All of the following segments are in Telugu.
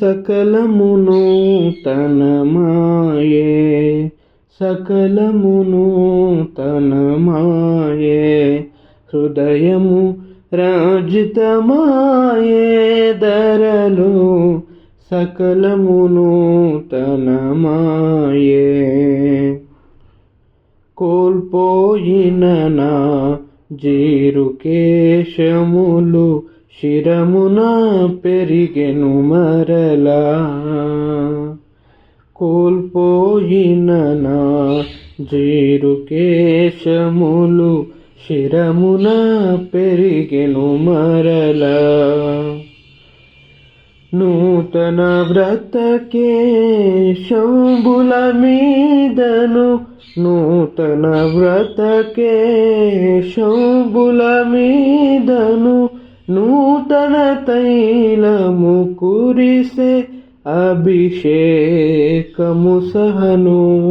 సకలమును తన మాయే. సకలమును తన మాయే. హృదయము రాజితమాయే ధరలు. సకలమును తన మాయే. కోల్పోయిన నా జీరుకేశములు శిరమున పెరిగెను మరలా కోల్పోయిన నా జీరుకేశములు శిరమున పెరిగెను మరలా నూతన వ్రతకే శంభుల మీదను నూతన వ్రతకే శంభుల మీదను నూతన తైలము కురిసే అభిషేకము సహనూతనమాయే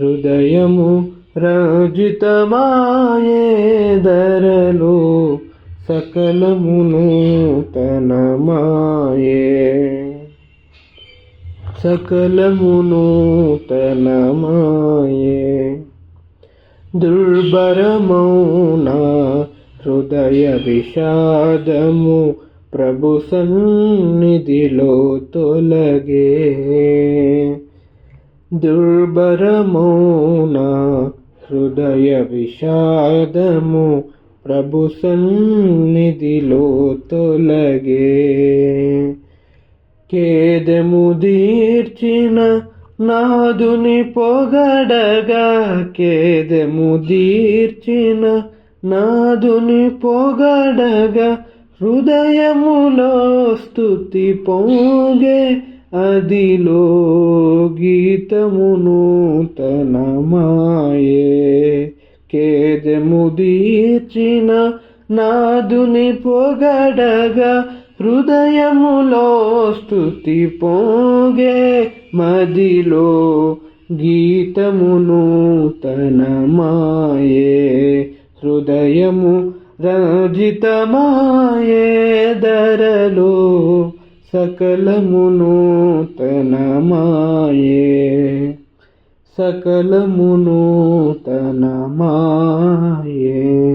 హృదయము రజితమాయే ధరలు సకలము నూతనమాయే. సకలము నూతనమా దుర్భరమౌన? హృదయ విషాదము ప్రభు సన్నిధిలో తొలగే. దుర్భరమౌన? హృదయ విషాదము ప్రభు సన్నిధిలో తొలగే. కేదము దీర్చిన నాదుని పొగడగా కేదము దీర్చిన నాదుని పొగడగా హృదయములో స్థుతి పొంగే అదిలో గీతమును తన మాయే కేదము దీర్చిన నాదుని పొగడగా హృదయములో స్థుతి పోగే మదిలో గీతమును తన మాయే హృదయము రజితమాయే ధరలో సకలమును తన మాయే సకలమును తన మాయే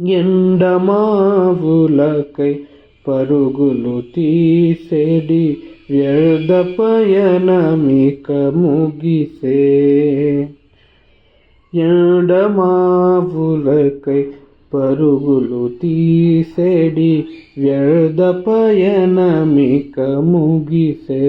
ఎండమావులకై పరుగులు తీసేడి వ్యర్థ పయనమిక ముగిసే. ఎండమావులకై పరుగులు తీసేడి వ్యర్థ పయనమిక ముగిసే.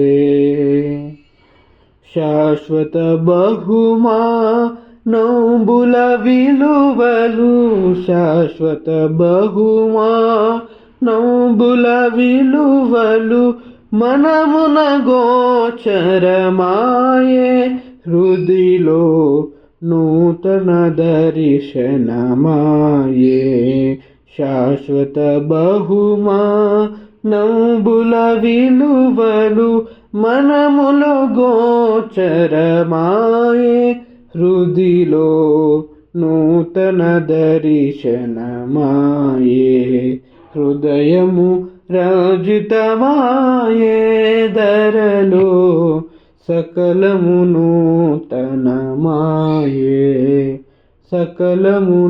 శాశ్వత బహుమా నోంబుల విలువలు శాశ్వత బహుమా. నోంబుల విలువలు మనమున గోచరమాయే. హృదిలో నూతన దర్శనమాయే. శాశ్వత బహుమా. నౌబుల విలువలు మనములో గోచరమాయే. हृदि लो नूतन हृदयमु रजितमाये धरलो सकलमुनूतनमाये सकलमुनूतनमाये